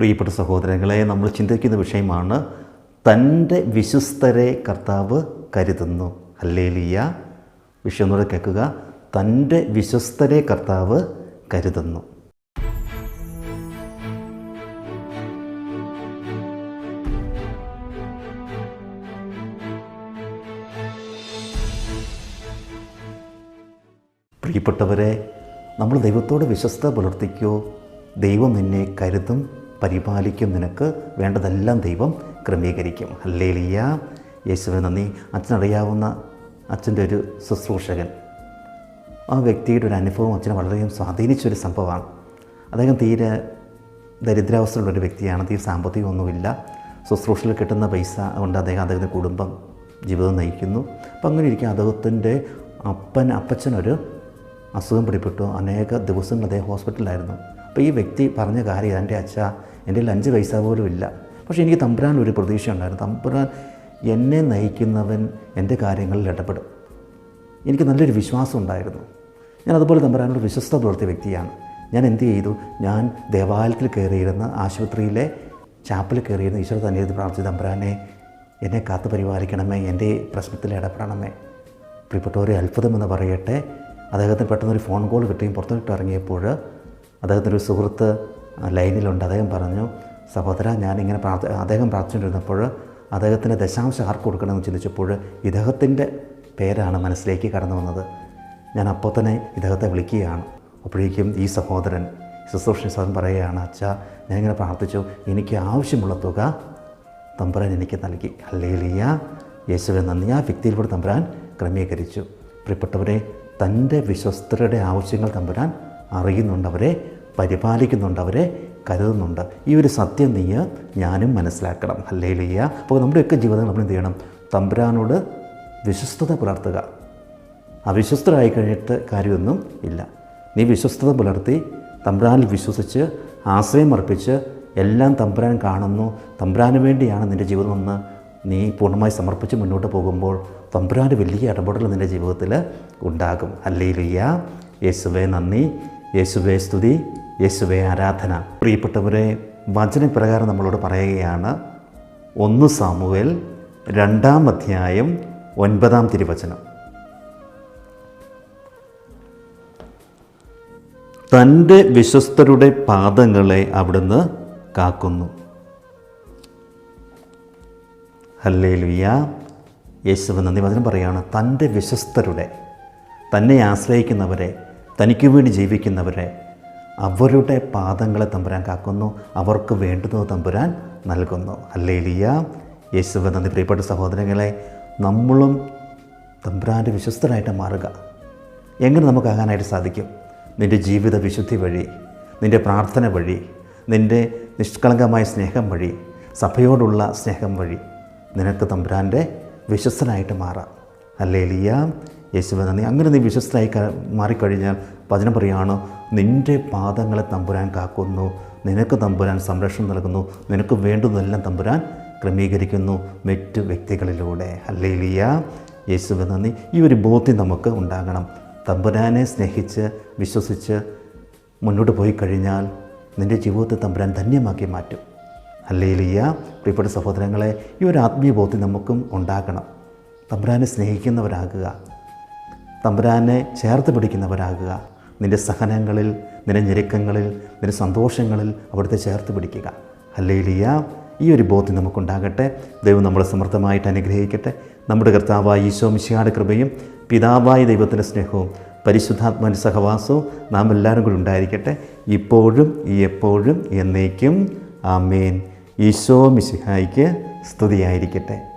പ്രിയപ്പെട്ട സഹോദരങ്ങളെ നമ്മൾ ചിന്തിക്കുന്ന വിഷയമാണ് തന്റെ വിശ്വസ്തരെ കർത്താവ് കരുതുന്നു. ഹല്ലേലിയ. വിഷയം എന്നൂടെ കേൾക്കുക. തന്റെ വിശ്വസ്തരെ കർത്താവ് കരുതുന്നു. പ്രിയപ്പെട്ടവരെ നമ്മൾ ദൈവത്തോട് വിശ്വസ്ത പുലർത്തിക്കോ. ദൈവം നിന്നെ കരുതും. പരിപാലിക്കും നിനക്ക് വേണ്ടതെല്ലാം ദൈവം ക്രമീകരിക്കും. അല്ലേ ലിയ യേശുവെ നന്ദി. അച്ഛനറിയാവുന്ന അച്ഛന്റെ ഒരു ശുശ്രൂഷകൻ. ആ വ്യക്തിയുടെ ഒരു അനുഭവം അച്ഛനെ വളരെയധികം സ്വാധീനിച്ചൊരു സംഭവമാണ്. അദ്ദേഹം തീരെ ദരിദ്രാവസ്ഥയുള്ള ഒരു വ്യക്തിയാണ്. തീരെ സാമ്പത്തികമൊന്നുമില്ല. ശുശ്രൂഷയിൽ കിട്ടുന്ന പൈസ കൊണ്ട് അദ്ദേഹം അദ്ദേഹത്തിന്റെ കുടുംബം ജീവിതം നയിക്കുന്നു. അപ്പം അങ്ങനെ ഇരിക്കും അദ്ദേഹത്തിന്റെ അപ്പൻ അപ്പച്ചനൊരു അസുഖം പിടിപെട്ടു അനേക ദിവസങ്ങൾ അദ്ദേഹം ഹോസ്പിറ്റലിലായിരുന്നു. അപ്പോൾ ഈ വ്യക്തി പറഞ്ഞ കാര്യം എന്റെ അച്ഛ എന്റെ കയ്യിൽ അഞ്ച് പൈസ പോലും ഇല്ല. പക്ഷേ എനിക്ക് തമ്പുരാൻ ഒരു പ്രതീക്ഷ ഉണ്ടായിരുന്നു. തമ്പുരാൻ എന്നെ നയിക്കുന്നവൻ എന്റെ കാര്യങ്ങളിൽ ഇടപെടും. എനിക്ക് നല്ലൊരു വിശ്വാസം ഉണ്ടായിരുന്നു. ഞാൻ അതുപോലെ തമ്പുരാനോട് വിശ്വസ്ത പുലർത്തിയ വ്യക്തിയാണ്. ഞാൻ എന്ത് ചെയ്തു? ഞാൻ ദേവാലയത്തിൽ കയറിയിരുന്ന ആശുപത്രിയിലെ ചാപ്പിൽ കയറിയിരുന്ന ഈശ്വര തന്നെ പ്രാർത്ഥിച്ചു തമ്പുരാനെ എന്നെ കാത്തു പരിപാലിക്കണമേ എന്റെ പ്രശ്നത്തിൽ ഇടപെടണമേ. പ്രിയപ്പെട്ട ഒരു അത്ഭുതം അത്ഭുതമെന്ന് പറയട്ടെ. അദ്ദേഹത്തിന് പെട്ടെന്നൊരു ഫോൺ കോൾ കിട്ടുകയും പുറത്തോട്ട് ഇറങ്ങിയപ്പോൾ അദ്ദേഹത്തിന്റെ ഒരു സുഹൃത്ത് ലൈനിലുണ്ട്. അദ്ദേഹം പറഞ്ഞു സഹോദര ഞാനിങ്ങനെ പ്രാർത്ഥ അദ്ദേഹം പ്രാർത്ഥിച്ചുകൊണ്ടിരുന്നപ്പോൾ അദ്ദേഹത്തിന്റെ ദശാംശം ആർക്ക് കൊടുക്കണമെന്ന് ചിന്തിച്ചപ്പോൾ ഇദ്ദേഹത്തിന്റെ പേരാണ് മനസ്സിലേക്ക് കടന്നു വന്നത്. ഞാൻ അപ്പോൾ തന്നെ ഇദ്ദേഹത്തെ വിളിക്കുകയാണ്. അപ്പോഴേക്കും ഈ സഹോദരൻ ശുശ്രൂഷ സഹോദരൻ പറയുകയാണ് അച്ഛ ഞാനിങ്ങനെ പ്രാർത്ഥിച്ചു. എനിക്ക് ആവശ്യമുള്ള തുക തമ്പുരാൻ എനിക്ക് നൽകി. അല്ലേലിയ യേശുവെ നന്ദി. ആ വ്യക്തിയിലൂടെ തമ്പുരാൻ ക്രമീകരിച്ചു. പ്രിയപ്പെട്ടവരെ തന്റെ വിശ്വസ്തരുടെ ആവശ്യങ്ങൾ തമ്പുരാൻ അറിയുന്നുണ്ട്. അവരെ പരിപാലിക്കുന്നുണ്ട് അവരെ കരുതുന്നുണ്ട്. ഈ ഒരു സത്യം നീ ഞാനും മനസ്സിലാക്കണം. അല്ലേ ഹല്ലേലിയ അപ്പോൾ നമ്മുടെയൊക്കെ ജീവിതം നമ്മൾ എന്ത് ചെയ്യണം? തമ്പുരാനോട് വിശ്വസ്തത പുലർത്തുക. അവിശ്വസ്തരായി കഴിഞ്ഞിട്ട് കാര്യമൊന്നും ഇല്ല. നീ വിശ്വസ്തത പുലർത്തി തമ്പുരാനിൽ വിശ്വസിച്ച് ആശ്രയം അർപ്പിച്ച് എല്ലാം തമ്പുരാൻ കാണുന്നു. തമ്പുരാന് വേണ്ടിയാണ് നിന്റെ ജീവിതമെന്ന് നീ പൂർണമായി സമർപ്പിച്ച് മുന്നോട്ട് പോകുമ്പോൾ തമ്പുരാന്റെ വലിയ ഇടപെടൽ നിന്റെ ജീവിതത്തിൽ ഉണ്ടാകും. അല്ലേ അല്ലേലിയ യേശുവേ നന്ദി. യേശുവേ സ്തുതി. യേശുവേ ആരാധന. പ്രിയപ്പെട്ടവരെ വചനപ്രകാരം നമ്മളോട് പറയുകയാണ് ഒന്ന് സാമുവേൽ രണ്ടാം അധ്യായം ഒൻപതാം തിരുവചനം. തന്റെ വിശ്വസ്തരുടെ പാദങ്ങളെ അവിടുന്ന് കാക്കുന്നു. ഹല്ലേ ലുയ്യ യേശു നന്ദി. വചനം പറയുകയാണ് തന്റെ വിശ്വസ്തരുടെ തന്നെ ആശ്രയിക്കുന്നവരെ തനിക്ക് വേണ്ടി ജീവിക്കുന്നവരെ അവരുടെ പാദങ്ങളെ തമ്പുരാൻ കാക്കുന്നു. അവർക്ക് വേണ്ടുന്നത് തമ്പുരാൻ നൽകുന്നു. അല്ലേ ലിയ യേശുവ നന്ദി പ്രിയപ്പെട്ട സഹോദരങ്ങളെ. നമ്മളും തമ്പുരാന്റെ വിശ്വസ്തരായിട്ട് മാറുക. എങ്ങനെ നമുക്കാകാനായിട്ട് സാധിക്കും? നിന്റെ ജീവിത വിശുദ്ധി വഴി നിന്റെ പ്രാർത്ഥന വഴി നിന്റെ നിഷ്കളങ്കമായ സ്നേഹം വഴി സഭയോടുള്ള സ്നേഹം വഴി നിനക്ക് തമ്പുരാന്റെ വിശ്വസ്തനായിട്ട് മാറാം. അല്ലേ ലിയ യേശുവ നന്ദി. അങ്ങനെ നീ വിശ്വസ്തനായി മാറിക്കഴിഞ്ഞാൽ വചനം പറയുകയാണ് നിന്റെ പാദങ്ങളെ തമ്പുരാൻ കാക്കുന്നു നിനക്ക് തമ്പുരാൻ സംരക്ഷണം നൽകുന്നു നിനക്ക് വേണ്ടതെല്ലാം തമ്പുരാൻ ക്രമീകരിക്കുന്നു. മറ്റ് വ്യക്തികളിലൂടെ. അല്ലേ ലിയ യേശുവ നന്ദി. ഈ ഒരു ബോധ്യം നമുക്ക് ഉണ്ടാകണം. തമ്പുരാനെ സ്നേഹിച്ച് വിശ്വസിച്ച് മുന്നോട്ട് പോയി കഴിഞ്ഞാൽ നിന്റെ ജീവിതത്തെ തമ്പുരാൻ ധന്യമാക്കി മാറ്റും. അല്ലേലിയ പ്രിയപ്പെട്ട സഹോദരങ്ങളെ ഈ ഒരു ആത്മീയ ബോധ്യം നമുക്കും ഉണ്ടാകണം. തമ്പുരാനെ സ്നേഹിക്കുന്നവരാകുക തമ്പുരാനെ ചേർത്ത് പിടിക്കുന്നവരാകുക നിന്റെ സഹനങ്ങളിൽ നിന്റെ ഞെരുക്കങ്ങളിൽ നിന്റെ സന്തോഷങ്ങളിൽ അവിടുത്തെ ചേർത്ത് പിടിക്കുക. അല്ലേലിയ ഈ ഒരു ബോധ്യം നമുക്കുണ്ടാകട്ടെ. ദൈവം നമ്മളെ സമൃദ്ധമായിട്ട് അനുഗ്രഹിക്കട്ടെ. നമ്മുടെ കർത്താവായ ഈശോ മിശിഹാട് കൃപയും പിതാവായ ദൈവത്തിന്റെ സ്നേഹവും പരിശുദ്ധാത്മാവിന്റെ സഹവാസവും നാം എല്ലാവരും കൂടി ഉണ്ടായിരിക്കട്ടെ. ഇപ്പോഴും ഈ എപ്പോഴും എന്നേക്കും. ആമേൻ. ഈശോ മിശിഹായിക്ക് സ്തുതിയായിരിക്കട്ടെ.